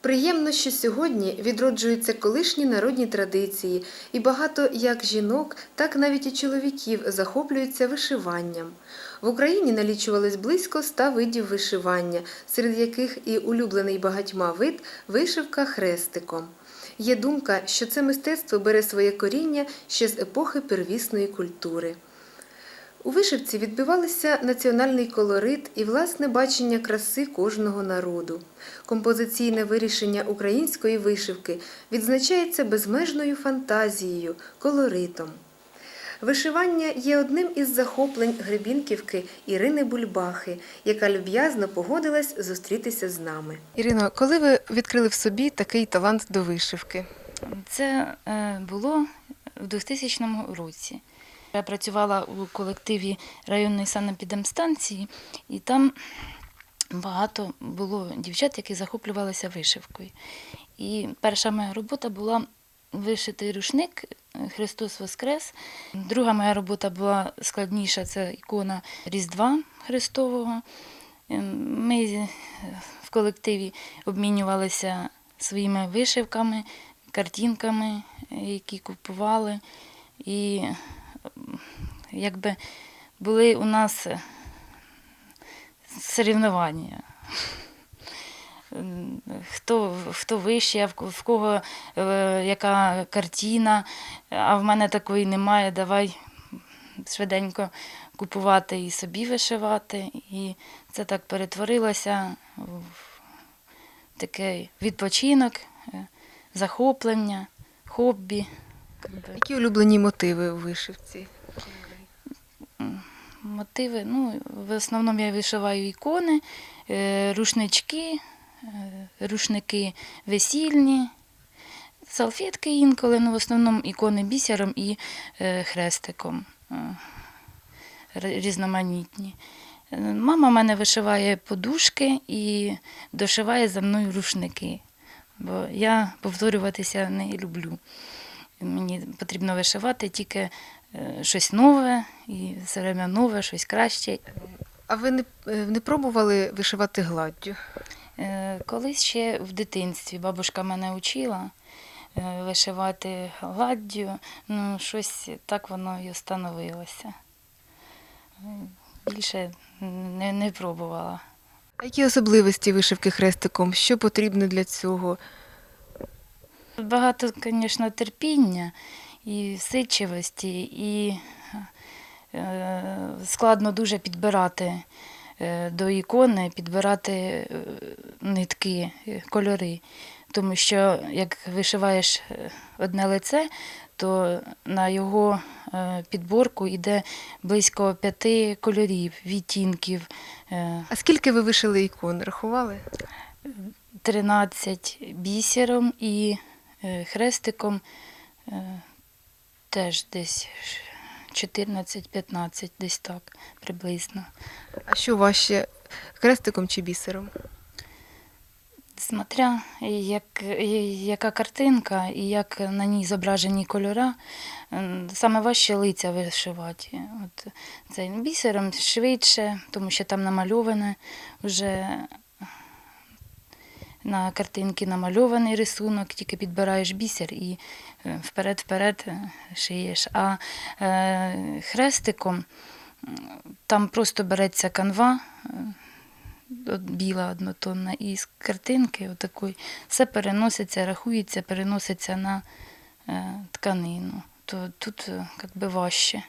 Приємно, що сьогодні відроджуються колишні народні традиції, і багато як жінок, так навіть і чоловіків захоплюються вишиванням. В Україні налічувалось близько ста видів вишивання, серед яких і улюблений багатьма вид вишивка хрестиком. Є думка, що це мистецтво бере своє коріння ще з епохи первісної культури. У вишивці відбивалися національний колорит і власне бачення краси кожного народу. Композиційне вирішення української вишивки відзначається безмежною фантазією, колоритом. Вишивання є одним із захоплень Гребінківки Ірини Бульбахи, яка люб'язно погодилась зустрітися з нами. Ірино, коли ви відкрили в собі такий талант до вишивки? Це е, було в 2000 році. Я працювала у колективі районної санепідемстанції, і там багато було дівчат, які захоплювалися вишивкою. І перша моя робота була вишитий рушник е, Христос Воскрес. Друга моя робота була складніша це ікона Різдва Христового. Е, Ми е, в колективі обмінювалися своїми вишивками, картинками, е, які купували. І якби були у нас е, соревнування. Хто, хто вище, в кого е, яка картина, а в мене такої немає, давай швиденько купувати і собі вишивати. І це так перетворилося в такий відпочинок, е, захоплення, хобі. Які улюблені мотиви у вишивці? Мотиви, ну, в основному я вишиваю ікони, е, рушнички, е, рушники весільні, салфетки інколи, ну, в основному ікони бісером і е, хрестиком різноманітні. Мама в мене вишиває подушки і дошиває за мною рушники, бо я повторюватися не люблю. Мені потрібно вишивати тільки щось нове і все время нове, щось краще. А ви не, е, не пробували вишивати гладдю? Е, Колись ще в дитинстві бабушка мене учила е, вишивати гладдю, ну щось так воно і остановилося. Е, Більше не, не пробувала. А які особливості вишивки хрестиком? Що потрібно для цього? Багато, звісно, терпіння і всидчивості, і е, складно дуже підбирати е, до ікони, підбирати е, нитки, кольори. Тому що як вишиваєш одне лице, то на його підборку йде близько п'яти кольорів, відтінків. А скільки ви вишили ікон? Рахували? 13 бісером і хрестиком теж десь 14-15, десь так приблизно. А що важче, хрестиком чи бісером? Смотря як, яка картинка і як на ній зображені кольора, саме важче лиця вишивати. От цей бісером швидше, тому що там намальоване вже на картинці намальований рисунок, тільки підбираєш бісер і вперед-вперед е, шиєш. А е, хрестиком там просто береться канва. е, от біла однотонна, і з картинки отакої все переноситься, рахується, переноситься на е, тканину. То тут е, як би важче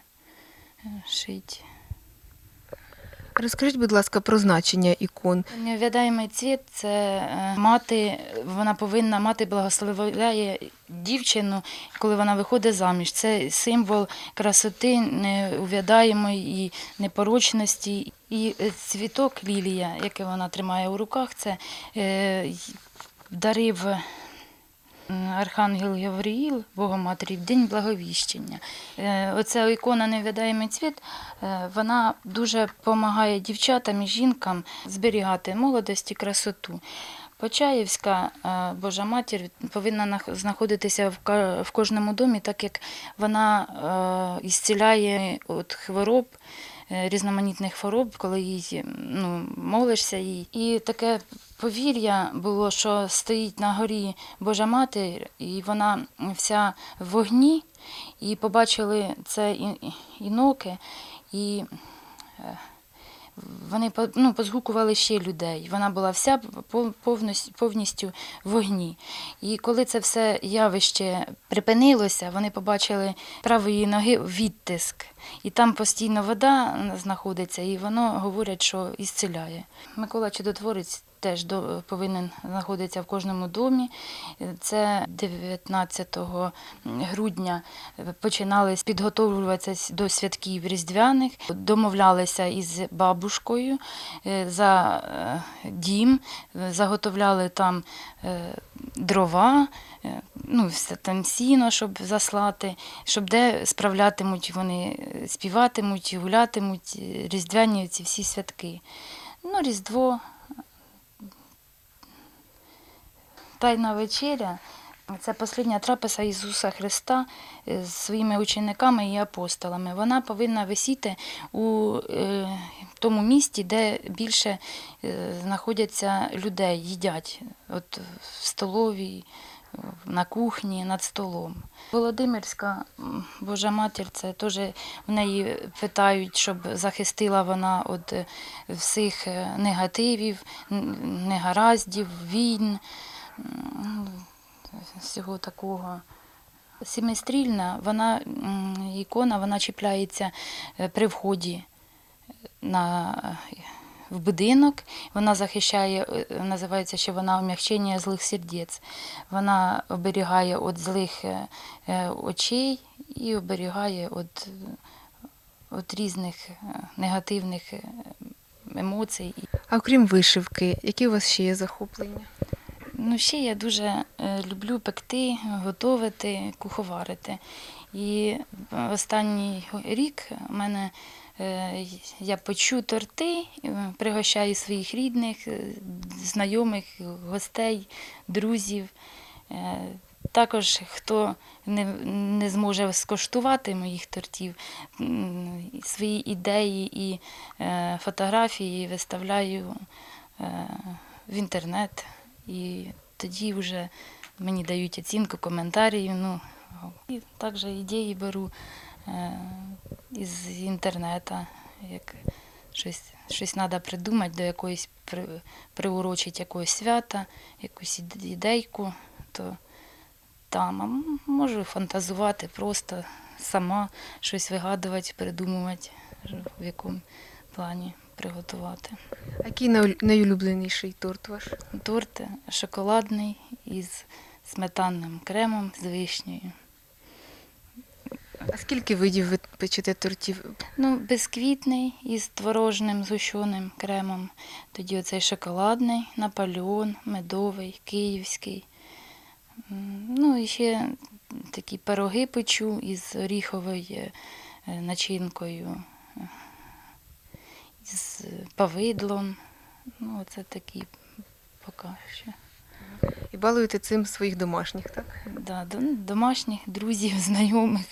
шити. Розкажіть, будь ласка, про значення ікон. Нев'ядаємий цвіт це е, мати, вона повинна мати благословляє дівчину, коли вона виходить заміж. Це символ красоти, неувядаємої непорочності. І е, цвіток лілія, який вона тримає у руках, це е, дарив Архангел Гавриїл, Богоматері, в день благовіщення. Е, Оця ікона Невядаємий цвіт, е, вона дуже допомагає дівчатам і жінкам зберігати молодість і красоту. Почаївська е, Божа Матір повинна знаходитися в кожному домі, так як вона ісціляє від хвороб, різноманітних хвороб, коли їй ну, молишся їй. І таке повір'я було, що стоїть на горі Божа Мати, і вона вся в вогні, і побачили це іноки, і е, вони ну, позгукували ще людей. Вона була вся пов- повністю, повністю в вогні. І коли це все явище припинилося, вони побачили правої ноги відтиск. І там постійно вода знаходиться, і воно говорять, що ісціляє. Микола Чудотворець теж повинен знаходитися в кожному домі. Це 19 грудня починали підготовлюватися до святків різдвяних, домовлялися із бабушкою е, за е, дім, заготовляли там е, дрова, ну, там сіно, щоб заслати, щоб де справлятимуть вони, співатимуть, гулятимуть різдвяні ці всі святки. Ну, Різдво, Тайна вечеря це послідня трапеза Ісуса Христа з своїми учениками і апостолами. Вона повинна висіти у е, тому місті, де більше е, знаходяться людей, їдять от в столовій, на кухні, над столом. Володимирська Божа Матір, це теж в неї питають, щоб захистила вона від е, всіх негативів, негараздів, війн всього такого. Сімистрільна, вона ікона, вона чіпляється е, при вході на, в будинок. Вона захищає, е, називається, що вона ом'якчення злих сердець. Вона оберігає від злих е, е, очей і оберігає від, від різних е, негативних е, емоцій. А окрім вишивки, які у вас ще є захоплення? Ну, ще я дуже е, люблю пекти, готувати, куховарити. І останній рік у мене е, я печу торти, е, пригощаю своїх рідних, е, знайомих, гостей, друзів. Е, Також хто не, не зможе скоштувати моїх тортів, свої ідеї і е, фотографії виставляю е, в інтернет. І тоді вже мені дають оцінку, коментарі. Ну, і також ідеї беру е, із інтернету, як щось, щось треба придумати, до якоїсь при, приурочити якогось свята, якусь ідейку, то там а можу фантазувати просто сама, щось вигадувати, придумувати, в якому плані приготувати. А який найулюбленіший торт ваш? Торт шоколадний із сметанним кремом з вишнею. А скільки видів ви печете тортів? Ну, бісквітний із творожним згущеним кремом. Тоді оцей шоколадний, наполеон, медовий, київський. Ну і ще такі пироги печу із оріховою е, начинкою, з повидлом. Ну, це такі поки що. І балуєте цим своїх домашніх, так? Да, до- домашніх, друзів, знайомих.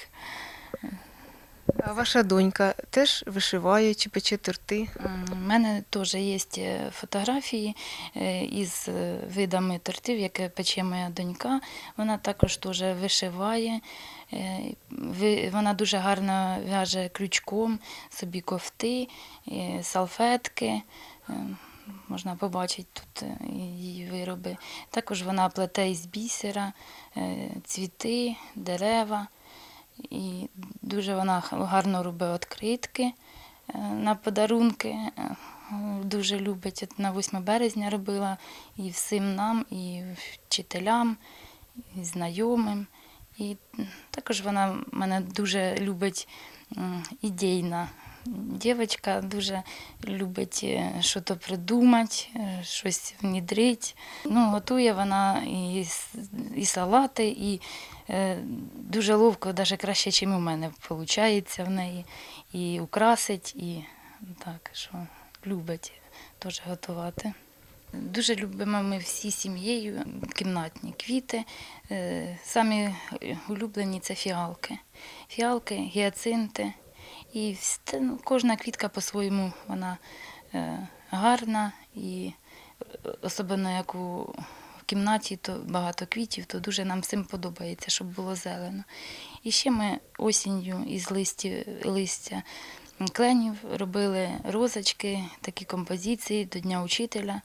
А ваша донька теж вишиває чи пече торти? У мене теж є фотографії е, із е, видами тортів, яке пече моя донька. Вона також теж вишиває. Е, Вона дуже гарно в'яже крючком собі кофти, е, салфетки. Е, Можна побачити тут е, її вироби. Також вона плете із бісера, е, цвіти, дерева. І дуже вона гарно робить відкритки е, на подарунки. Е, Дуже любить. На 8 березня робила і всім нам, і вчителям, і знайомим. І також вона мене дуже любить ідейна. Дівчинка дуже любить е, щось придумати, е, щось внідрити. Ну, готує вона і, і салати, і е, дуже ловко, навіть краще, ніж у мене виходить в неї. І украсить, і так, що любить теж готувати. Дуже любимо ми всі сім'єю кімнатні квіти. Е, Самі улюблені це фіалки. Фіалки, гіацинти І ну, кожна квітка по-своєму вона е, гарна і е, особливо як у кімнаті то багато квітів, то дуже нам всім подобається, щоб було зелено. І ще ми осінню із листі, листя кленів робили розочки, такі композиції до Дня учителя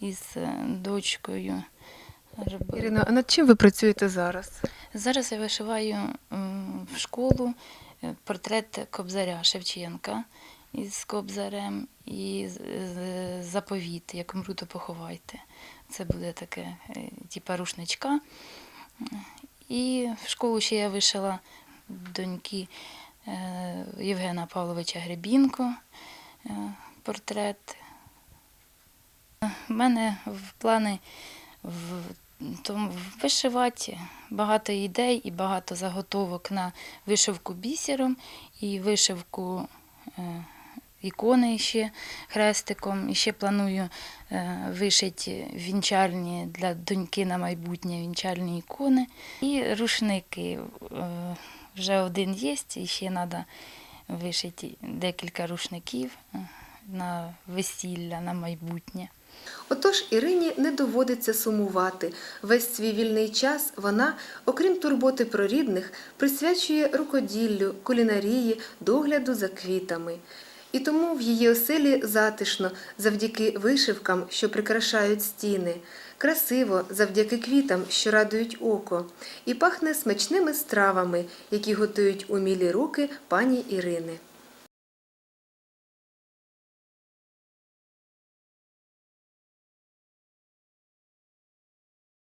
із е, дочкою. Робили. Ірино, а над чим ви працюєте зараз? Зараз я вишиваю в школу портрет Кобзаря Шевченка із Кобзарем і заповіт, як умру, то поховайте. Це буде таке, е, типа рушничка. І в школу ще я вишила доньки е, Євгена Павловича Гребінко е, портрет. У мене в плани в тому вишивати багато ідей і багато заготовок на вишивку бісером і вишивку е, ікони ще хрестиком. І ще планую е, вишити вінчальні для доньки на майбутнє вінчальні ікони. І рушники. Е, Вже один є, і ще треба вишити декілька рушників на весілля, на майбутнє. Отож Ірині не доводиться сумувати. Весь свій вільний час вона, окрім турботи про рідних, присвячує рукоділлю, кулінарії, догляду за квітами. І тому в її оселі затишно завдяки вишивкам, що прикрашають стіни, красиво завдяки квітам, що радують око, і пахне смачними стравами, які готують умілі руки пані Ірини.